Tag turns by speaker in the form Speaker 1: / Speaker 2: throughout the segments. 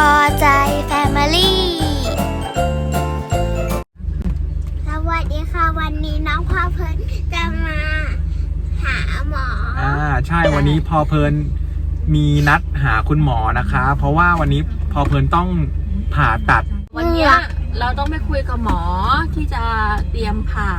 Speaker 1: อใจแฟมิลี่ สวัสดีค่ะ วันนี้น้องพอเพิ่นจะมาหาหมอ
Speaker 2: อ่าใช่วันนี้พอเพลินมีนัดหาคุณหมอนะคะ เพราะว่าวันนี้พอเพลินต้องผ่าตัด
Speaker 3: วันเนี้ยเราต้องไปคุยกับหมอที่จะเตรียมผ่า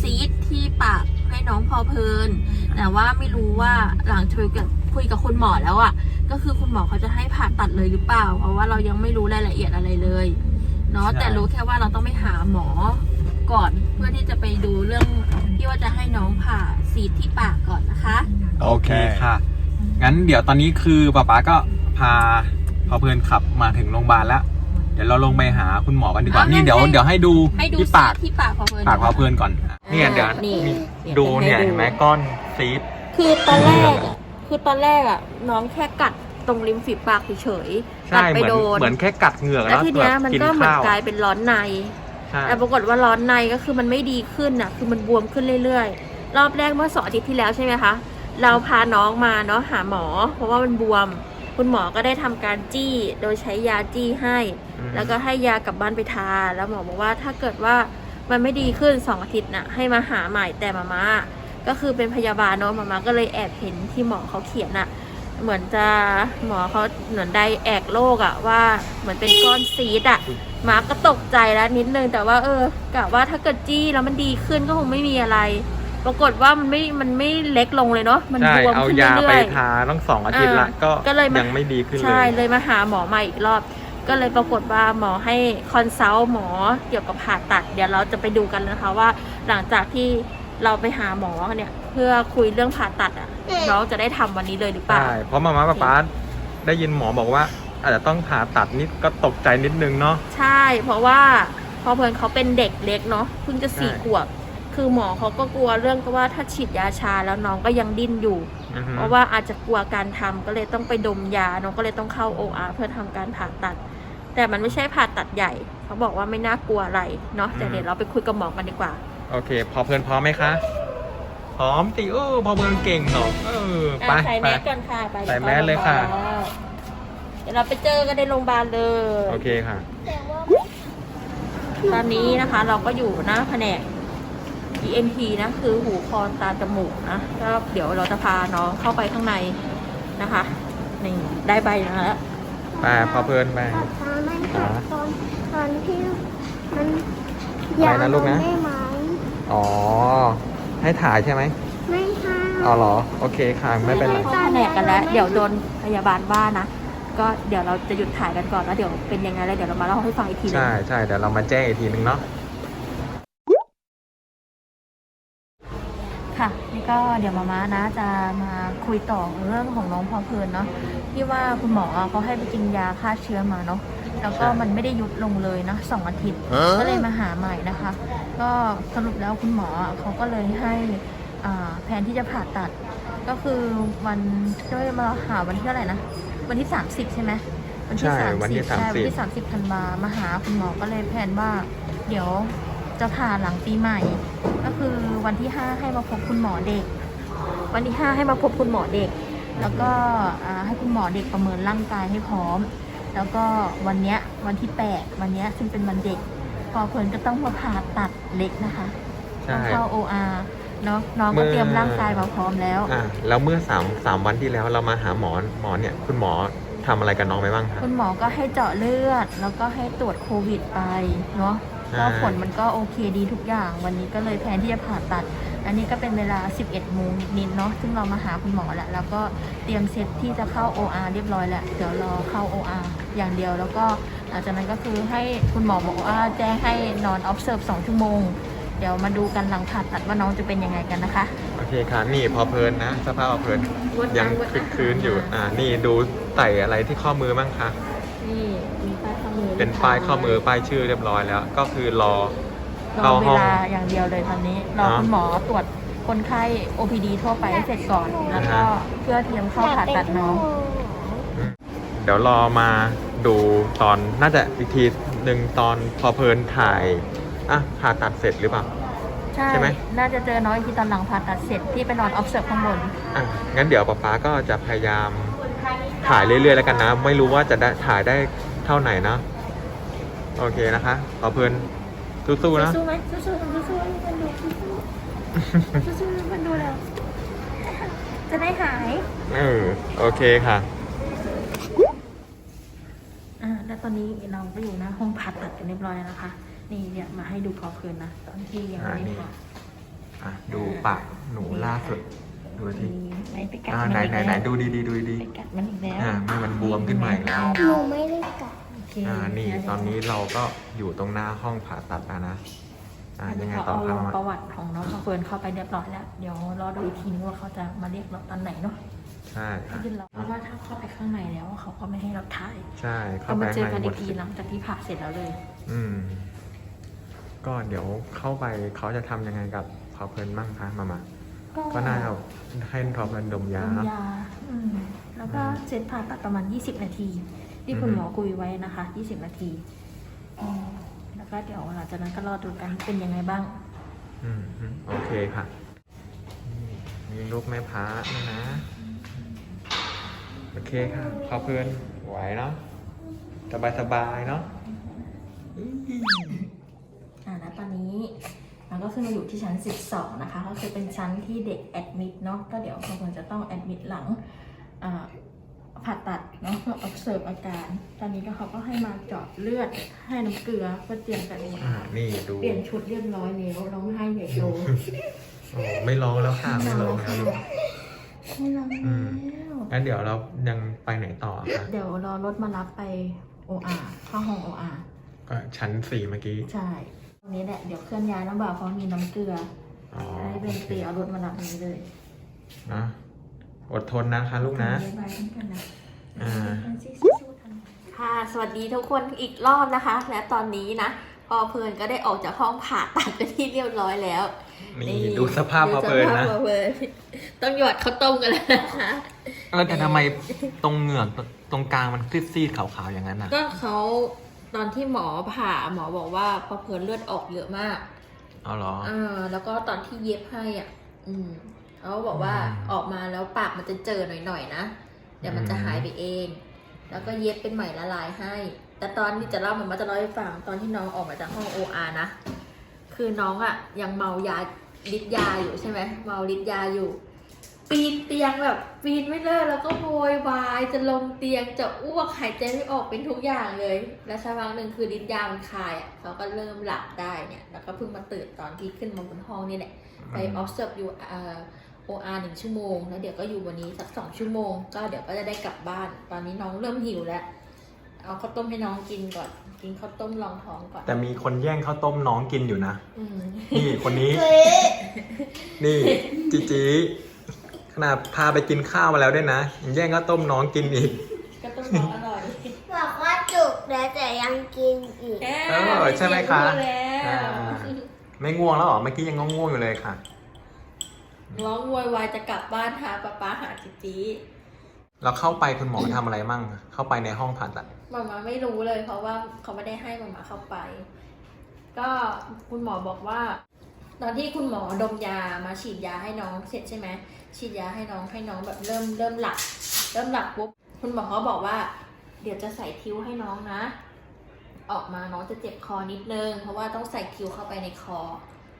Speaker 3: ซีดที่ปากให้น้องพอเพลิน แต่ว่าไม่รู้ว่าหลังคุยกับคุยกับคุณหมอแล้วอะ่ะ ก็คือคุณหมอเขาจะให้ผ่าตัดเลยหรือเปล่า เพราะว่าเรายังไม่รู้รายละเอียดอะไรเลยเนาะ
Speaker 2: ใช่
Speaker 3: แต่รู้แค่ว่าเราต้องไปหาหมอก่อนเพื่อที่จะไปดูเรื่องที่ว่าจะให้น้องผ่าซีดที่ปากก่อนนะคะ
Speaker 2: โอเคค่ะ งั้นเดี๋ยวตอนนี้คือป๊าป๊าก็พาพอเพลินขับมาถึงโรงพยาบาลแล้ว เดี๋ยวเราลงไปหาคุณหมอกันดีกว่า
Speaker 3: อะ
Speaker 2: นี่เดี๋ยว
Speaker 3: ให้
Speaker 2: เดี๋ยวให้ดู
Speaker 3: ให้ดู
Speaker 2: ที่
Speaker 3: ซี
Speaker 2: ปาก
Speaker 3: ดที่ปากพอเพลิน
Speaker 2: ปากพอเพลินก่อน เนี่ยเดี๋ยว
Speaker 3: นี่
Speaker 2: มี
Speaker 3: เดี๋ยว
Speaker 2: ดู
Speaker 3: จะให้
Speaker 2: เนี่ยเห็นไหมก้อนซีด
Speaker 3: คือตอนแรกอะคือตอนแรกอะน้องแค่กัด ตรงริมฝีปากเฉยๆกั
Speaker 2: ใช่
Speaker 3: ด
Speaker 2: เห
Speaker 3: ไป
Speaker 2: มือน
Speaker 3: โดน
Speaker 2: เหมือนแค่กัดเหงือก
Speaker 3: แล้
Speaker 2: แล้วว
Speaker 3: ทีเนี้ย
Speaker 2: แบบ
Speaker 3: มัน
Speaker 2: กิน
Speaker 3: ก็เหมือน
Speaker 2: ข้าว
Speaker 3: กลายเป็นร้อนใน
Speaker 2: ใช่
Speaker 3: แต่ปรากฏว่าร้อนในก็คือมันไม่ดีขึ้นอะ คือมันบวมขึ้นเรื่อยๆ รอบแรกเมื่อสองอาทิตย์ที่แล้วใช่ไหมคะ เราพาน้องมาเนาะหาหมอ เพราะว่ามันบวม คุณหมอก็ได้ทำการจี้ โดยใช้ยาจี้ให้
Speaker 2: อืม
Speaker 3: แล้วก็ให้ยากลับบ้านไปทา แล้วหมอบอกว่าถ้าเกิดว่ามันไม่ดีขึ้นสองอาทิตย์น่ะ ให้มาหาใหม่แต่มาม่าก็คือเป็นพยาบาลเนาะมาม่าก็เลยแอบเห็นที่หมอเขาเขียนอะ เหมือนจะหมอเขาเหมือนไดแอกโรคอะว่าเหมือนเป็นก้อนซีดอะมาก็ตกใจแล้วนิดนึง แต่ว่าเออกะว่าถ้าเกิดจี้แล้วมันดีขึ้นก็คงไม่มีอะไร ปรากฏว่ามันไม่มันไม่เล็กลงเลยเนาะมัน
Speaker 2: ใช่
Speaker 3: บวม
Speaker 2: เอา
Speaker 3: ขึ้น
Speaker 2: ยา
Speaker 3: เรื่
Speaker 2: ไป
Speaker 3: อย
Speaker 2: ทาต้องสองอาทิตย์ละ
Speaker 3: อ่า
Speaker 2: ก็
Speaker 3: ก็เลยมายั
Speaker 2: ยังไม่ดีขึ้น
Speaker 3: ๆ
Speaker 2: เล
Speaker 3: ใช่
Speaker 2: ย
Speaker 3: เลยมาหาหมอใหม่อีกรอบ ก็เลยปรากฏว่าหมอให้คอนซัลท์หมอเกี่ยวกับผ่าตัด เดี๋ยวเราจะไปดูกันนะคะว่า หลังจากที่เราไปหาหมอเนี่ยเพื่อคุยเรื่องผ่าตัดอะน้องจะได้ทำวันนี้เลยหรือเปล่า
Speaker 2: ใช่เพราะมาม่าป๊าป๊าได้ยินหมอบอกว่า อาจจะต้องผ่าตัดนิดก็ตกใจนิดนึงเนาะ
Speaker 3: ใช่ เพราะว่าพอเพลินเขาเป็นเด็กเล็กเนาะเพิ่งจะสี่
Speaker 2: ใช่
Speaker 3: ขวบคือหมอเขาก็กลัวเรื่องก็ว่าถ้าฉีดยาชาแล้วน้องก็ยังดิ้นอยู่
Speaker 2: อือฮึ
Speaker 3: เพราะว่าอาจจะกลัวการทำก็เลยต้องไปดมยา น้องก็เลยต้องเข้า OR เพื่อทำการผ่าตัด แต่มันไม่ใช่ผ่าตัดใหญ่ เขาบอกว่าไม่น่ากลัวอะไรเนาะแต่เดี๋ยวเราไปคุยกับหมอกันดีกว่า
Speaker 2: โอเค พอเพลินพร้อมไหมคะ พร้อมติเออพอเพลินเก่งเนาะเออไป
Speaker 3: อะใส่
Speaker 2: ไป
Speaker 3: แมสก่อนค่ะไป
Speaker 2: ใส่แมสเลยค่ะ
Speaker 3: เดี๋ยวเราไปเจอกันในโรงพยาบาลเลย
Speaker 2: โอเคค่ะ
Speaker 3: ตอนนี้นะคะเราก็อยู่หน้าแผนก ENT นะ คือหูคอตาจมูกนะก็เดี๋ยวเราจะพาน้องเข้าไปข้างในนะคะนี่ได้ใบมาแล้ว
Speaker 2: ไปพอเพลินไป
Speaker 1: ป๊าป๊ามันหักตอนตอนที่มัน
Speaker 2: อะไรนะลูกนะ
Speaker 1: ได้ไหม
Speaker 2: อ๋อ ให้ถ่ายใช่ไหม
Speaker 1: ไม่ค่ะ
Speaker 2: อ๋อเหรอ โอเคค่ะ ไม่เป็นไร
Speaker 3: เข้าแผนกกันแล้ว เดี๋ยวโดนพยาบาลว่านะ ก็เดี๋ยวเราจะหยุดถ่ายกันก่อนแล้วเดี๋ยวเป็นยังไงแล้วเดี๋ยวเรามาเล่าให้ฟังอีกทีหนึง
Speaker 2: ใช่ใช่เดี๋ยวเรามาแจ้งอีกทีนึงเนาะ
Speaker 3: ค่ะนี่ก็เดี๋ยวมาม่านะจะมาคุยต่อเรื่องของน้องพอเพลินเนาะที่ว่าคุณหมอเขาให้ไปกินยาฆ่าเชื้อมาเนาะ แล้วก็มันไม่ได้ยุดลงเลยนะสองอาทิตย์ ก็เลยมาหาใหม่นะคะ ก็สรุปแล้วคุณหมอเขาก็เลยให้อ่าแผนที่จะผ่าตัด ก็คือวันด้วยมาหาวันที่เท่าไหร่นะ วันที่ 30 ใช่ไหมวันที่
Speaker 2: ใช่
Speaker 3: 30
Speaker 2: วันที่
Speaker 3: ใช่วันที่
Speaker 2: 30
Speaker 3: 30ธันวามาหาคุณหมอก็เลยแผนว่า เดี๋ยวจะผ่าหลังปีใหม่ ก็คือวันที่5ให้มาพบคุณหมอเด็ก วันที่5ให้มาพบคุณหมอเด็ก แล้วก็อ่าให้คุณหมอเด็กประเมินร่างกายให้พร้อม แล้วก็วันเนี้ยวันที่8วันเนี้ยซึ่งเป็นวันเด็ก พอเพลินก็ต้องมาผ่าตัดเล็กนะคะ
Speaker 2: ใช่
Speaker 3: ต้องเข้า OR เนาะน้อง
Speaker 2: เมื่
Speaker 3: ก็
Speaker 2: อ
Speaker 3: เตรียมร่างกายมาพร้อมแล้ว
Speaker 2: อ่าแล้วเมื่อสามสามวันที่แล้วเรามาหาหมอหมอเนี่ย คุณหมอทำอะไรกับน้องไปบ้างคะ
Speaker 3: คุณหมอก็ให้เจาะเลือด แล้วก็ให้ตรวจโควิดไปเนาะ
Speaker 2: ใช่
Speaker 3: ก็ผลมันก็โอเคดีทุกอย่าง วันนี้ก็เลยแพลนที่จะผ่าตัด อันนี้ก็เป็นเวลา 11โมงนิดๆเนาะซึ่งเรามาหาคุณหมอแล้วแล้วก็เตรียมเซตที่จะเข้า OR เรียบร้อยแล้วเดี๋ยวรอเข้า OR อย่างเดียว แล้วก็หลังจากนั้นก็คือให้คุณหมอบอกว่าแจ้งให้นอน observe 2ชั่วโมง เดี๋ยวมาดูกันหลังผ่าตัดว่าน้องจะเป็นยังไงกันนะคะ
Speaker 2: โอเคค่ะนี่พอเพลินนะสภาพพอเพลิน
Speaker 3: งด
Speaker 2: ยัง
Speaker 3: น้ำงด
Speaker 2: คึก
Speaker 3: น้ำ
Speaker 2: คืนอยู่อ่านี่ดูไต่อะไรที่ข้อมือบ้างคะ
Speaker 3: นี่มีป้ายข้อมือ
Speaker 2: เป็นป้ายข้อมือป้ายชื่อเรียบร้อยแล้ว ก็คือรอ
Speaker 3: ร
Speaker 2: เข้า
Speaker 3: อเว
Speaker 2: ห้อง
Speaker 3: ลาอย่างเดียวเลยตอนนี้รอ
Speaker 2: เนอะ
Speaker 3: คุณหมอตรวจคนไข้ OPD ทั่วไปให้เสร็จก่อน แล้วก็
Speaker 2: อ่าฮะ
Speaker 3: เพื่อเตรียมเข้าผ่าตัดน้อง
Speaker 2: เดี๋ยวรอมาดูตอนน่าจะอีกทีหนึ่งตอนพอเพลินถ่ายอะผ่าตัดเสร็จหรือเปล่า
Speaker 3: ใช่
Speaker 2: ใช่ไหม
Speaker 3: น่าจะเจอน้องอีกทีตอนหลังผ่าตัดเสร็จที่ไปนอน observe ข้างบน
Speaker 2: อะงั้นเดี๋ยวป๊าป๊าก็จะพยายามถ่ายเรื่อยๆแล้วกันนะ ไม่รู้ว่าจะได้ถ่ายได้เท่าไหนเนาะ โอเคนะคะ ขอเพลินสู้ๆนะ
Speaker 3: สู้ไหมสู้ๆสู้ๆให้มันดูสู้ๆสู้ๆให้มันดูแล้ว จะได้หาย
Speaker 2: เออ โอเคค่ะ
Speaker 3: อ่าแล้วตอนนี้เราก็อยู่น้าห้องผ่าตัดกันเรียบร้อยแล้วนะคะ นี่เดี๋ยวมาให้ดูพอเพลินนะ ตอนที่ยังไม่ได้ผ่า
Speaker 2: อะดูปากหนูล่าสุด ดูที
Speaker 3: ไม่ไปกัด
Speaker 2: อ่า
Speaker 3: มัน
Speaker 2: ไหน
Speaker 3: อีก
Speaker 2: ไหน
Speaker 3: แล้ว
Speaker 2: ดูดีดีๆดูดี
Speaker 3: ไปกัดมันอีกแล้ว
Speaker 2: ๆอ่าไม่มันบวมขึ้นมาอีกแล้ว
Speaker 1: หนูไม่ได้กัด
Speaker 3: อเค
Speaker 2: อ่านี่ตอนนี้เราก็อยู่ตรงหน้าห้องผ่าตัดแล้วนะ อ่า
Speaker 3: อัน
Speaker 2: ยั
Speaker 3: นี้
Speaker 2: งไง
Speaker 3: เขา
Speaker 2: ต่อ
Speaker 3: เอา
Speaker 2: ค
Speaker 3: ล
Speaker 2: รับ
Speaker 3: งประวัติของน้องพอเพลินเข้าไปเรียบร้อยแล้ว เดี๋ยวรอดูอีกทีนึงว่าเขาจะมาเรียกเราตอนไหนเนาะ
Speaker 2: ใช่ค่ะ
Speaker 3: ที่เราเพราะว่าถ้าเข้าไปข้างในแล้วเขาก็ไม่ให้เราถ่าย
Speaker 2: ใช่เข้า
Speaker 3: เอา
Speaker 2: ไป
Speaker 3: มาเจอกัน
Speaker 2: ในหม
Speaker 3: อี
Speaker 2: ด
Speaker 3: กทีหลังจากที่ผ่าเสร็จแล้วเลย
Speaker 2: อืม ก็เดี๋ยวเข้าไปเขาจะทำยังไงกับพอเพลินมั่งคะมามาก็น่าจะให้พอเพลินดมยา
Speaker 3: ดม
Speaker 2: เนาะ
Speaker 3: ยาอืมแล้วก็เสร็จผ่าตัดประมาณ 20 นาที ที่คุณ
Speaker 2: อือฮึ
Speaker 3: หมอคุยไว้นะคะ 20 นาทีอืมแล้วก็เดี๋ยวหลังจากนั้นก็รอดูกันเป็นยังไงบ้าง
Speaker 2: อืมอืมโอเคค่ะนี่มีลูกแม่พระนะนะ โอเคค่ะพอเพลินไหวเนาะสบายสบายๆเนาะ
Speaker 3: อ่าแล้วตอนนี้เราก็ขึ้นมาอยู่ที่ชั้น 12 นะคะ ก็คือเป็นชั้นที่เด็กแอดมิดเนาะ ก็เดี๋ยวบางคนจะต้องแอดมิดหลังอ่า ผ่าตัดเนาะเพื่อ observe อาการ ตอนนี้ก็เขาก็ให้มาเจาะเลือดให้น้ำเกลือเพื่อเตรียมการ
Speaker 2: อ่านี่ดู
Speaker 3: เปลี่ยนชุดเรียบร้อยแล้วร้องไห้ใหญ่โต
Speaker 2: โอ้ไม่ร้องแล้วค่ะไม่ร้องแล้วลูก
Speaker 3: ไม่ร้อง
Speaker 2: อืม
Speaker 3: แล้ว
Speaker 2: งั้นเดี๋ยวเรายังไปไหนต่อคะ
Speaker 3: เดี๋ยวรอรถมารับไป OR เข้าห้อง OR
Speaker 2: ก็ชั้นสี่เมื่อกี้
Speaker 3: ใช่ตรงนี้แหละเดี๋ยวเคลื่อนย้ายน้ำบ่าวเพราะมีน้ำเกลือ
Speaker 2: อ๋อ
Speaker 3: ให้เป็นเตีเอารถมารับนี้เลย
Speaker 2: นะ อดทนนะคะลูกนะ
Speaker 3: บ๊ายบายกันนะ
Speaker 2: อ่า
Speaker 3: ค่ะ สวัสดีทุกคนอีกรอบนะคะ และตอนนี้นะพอเพลินก็ได้ออกจากห้องผ่าตัดเป็นที่เรียบร้อยแล้ว
Speaker 2: นี่ดูสภาพพอเพลิน
Speaker 3: ดูสภา
Speaker 2: นะ
Speaker 3: พพอเพลินต้องหยอดข้าวต้มกันแล้วนะคะ
Speaker 2: แล้วแต่ทำไมตรงเหงือกตรงกลางมันซีดๆขาวๆอย่างนั้นอะ
Speaker 3: ก็เขาตอนที่หมอผ่าหมอบอกว่าพอเพลินเลือดออกเยอะมาก
Speaker 2: เอาเหรอ
Speaker 3: อ่าแล้วก็ตอนที่เย็บให้อะ อืม เขาบอกว่า
Speaker 2: อืม
Speaker 3: ออกมาแล้วปากมันจะเจอหน่อยๆนะเดี๋ยวมันจะ
Speaker 2: อืม
Speaker 3: หายไปเอง แล้วก็เย็บเป็นใหม่ละลายให้ แต่ตอนที่จะเล่ามันมาจะเล่าให้ฟังตอนที่น้องออกมาจากห้อง OR นะคือน้องอะยังเมายาฤทธิ์ยาอยู่ใช่ไหมเมาฤทธิ์ยาอยู่ ปีนเตียงแบบปีนไม่เลิกแล้วก็โวยวายจะลงเตียงจะอ้วกหายใจไม่ออกเป็นทุกอย่างเลย แล้วสักพักหนึ่งคือฤทธิ์ยามันคลายอะเขาก็เริ่มหลับได้เนี่ยแล้วก็เพิ่งมาตื่นตอนที่ขึ้นมาบนห้องนี่แหละไป observe อยู่เอ่อ OR หนึ่งชั่วโมง แล้วเดี๋ยวก็อยู่วันนี้สักสองชั่วโมง ก็เดี๋ยวก็จะได้กลับบ้าน ตอนนี้น้องเริ่มหิวแล้ว เอาข้าวต้มให้น้องกินก่อน กินข้าวต้มรองท้องก่อน
Speaker 2: แต่มีคนแย่งข้าวต้มน้องกินอยู่นะ
Speaker 3: อืม
Speaker 2: นี่คนนี้
Speaker 1: เฮ้ย
Speaker 2: นี่จีจีขนาดพาไปกินข้าวมาแล้วด้วยนะยังแย่งข้าวต้มน้องกินอีก
Speaker 3: ข้าวต้มน้องอร่อย
Speaker 1: บอกว่าจุกแล้วแต่ยังกินอีก
Speaker 2: เออใช่ไหมคะ
Speaker 3: แล้
Speaker 2: อ่าวไม่ง่วงแล้วเหรอเมื่อกี้ยังง่วงๆอยู่เลยค่ะ
Speaker 3: ร้องโวยวายจะกลับบ้านหาป๊าป๊าหาจิจี
Speaker 2: เราเข้าไปคุณหมอทำอะไรมั่ง เข้าไปในห้องผ่าตัด
Speaker 3: มามาไม่รู้เลย เพราะว่าเขาไม่ได้ให้มามาเข้าไป ก็คุณหมอบอกว่า ตอนที่คุณหมอดมยามาฉีดยาให้น้องเสร็จใช่ไหมฉีดยาให้น้องให้น้องแบบเริ่มเริ่มหลับเริ่มหลับปุ๊บคุณหมอเขาบอกว่า เดี๋ยวจะใส่คิ้วให้น้องนะ ออกมาน้องจะเจ็บคอนิดนึง เพราะว่าต้องใส่คิ้วเข้าไปในคอ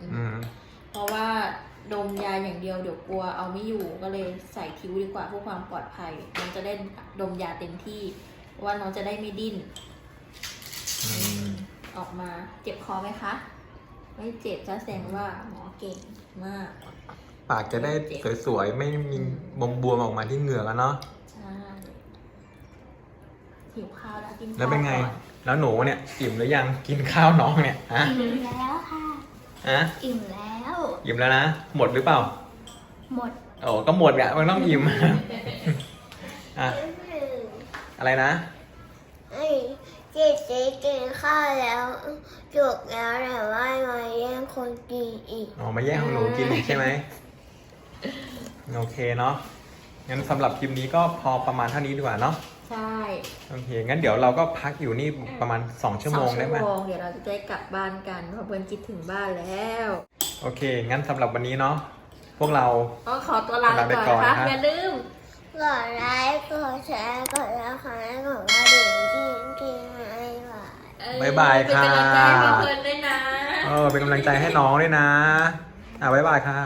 Speaker 3: อืม
Speaker 2: อืม
Speaker 3: เพราะว่า ดมยาอย่างเดียวเดี๋ยวกลัวเอาไม่อยู่ก็เลยใส่คิ้วดีกว่าเพื่อความปลอดภัยน้องจะได้ดมยาเต็มที่เพราะว่าน้องจะได้ไม่ดิ้น
Speaker 2: อืม
Speaker 3: ออกมาเจ็บคอไหมคะ ไม่เจ็บจะแสดงว่าหมอเก่งมาก
Speaker 2: ปากจะได้สวยๆ ไม่มีบวมบวมๆออกมาที่เหงือกอะเนาะ
Speaker 3: ใช่หิวข้าวแล้วกินข้าว
Speaker 2: แล้วเป็นไง
Speaker 3: ก่อ
Speaker 2: แล้วหนูเนี่ยอิ่มหรือยังกินข้าวน้องเนี่ยฮะ
Speaker 1: อิ่มแล้วค่ะ
Speaker 2: ฮะ
Speaker 1: อิ่มแล้ว
Speaker 2: อิ่มแล้วนะ หมดหรือเปล่า
Speaker 1: หมด
Speaker 2: โอ้ก็หมดอะมันต้องอิ่มอะอะไรนะ
Speaker 1: ไอ้เจ๊เจ๊กินข้าวแล้วจุกแล้วแต่ว่ามาแย่งคนกินอีก
Speaker 2: อ๋อมาแย่งของหนูกินอีกใช่ไหมโอเคเนาะงั้นสำหรับคลิปนี้ก็พอประมาณเท่านี้ดีกว่าเนาะ
Speaker 3: ใช่
Speaker 2: โอเคงั้นเดี๋ยวเราก็พักอยู่นี่ประมาณ 2 ชั่วโมง
Speaker 3: สอ
Speaker 2: ได้ไหม
Speaker 3: ชั่วโมงเดี๋ยวเราจะได้กลับบ้านกันเพราะเพื่อนคิดถึงบ้านแล้ว
Speaker 2: โอเค งั้นสำหรับวันนี้เนาะพวกเรา
Speaker 3: ก็ขอตัวลาไปก่อน
Speaker 2: ลาไปก่อน
Speaker 3: นะคะ
Speaker 2: ครับ
Speaker 3: อย่าลืม
Speaker 1: กดไลค์กดแชร์กดแล้วค่ะกดกระดิ่งที่จริงๆ
Speaker 3: เออบา
Speaker 2: ยบาย
Speaker 3: เป็น
Speaker 2: ค่ะ
Speaker 3: กำลังใจให้พ่อเพลินด้วยนะ
Speaker 2: เออเป็นกำลังใจให้น้องด้วยนะ อะบายบายค่ะ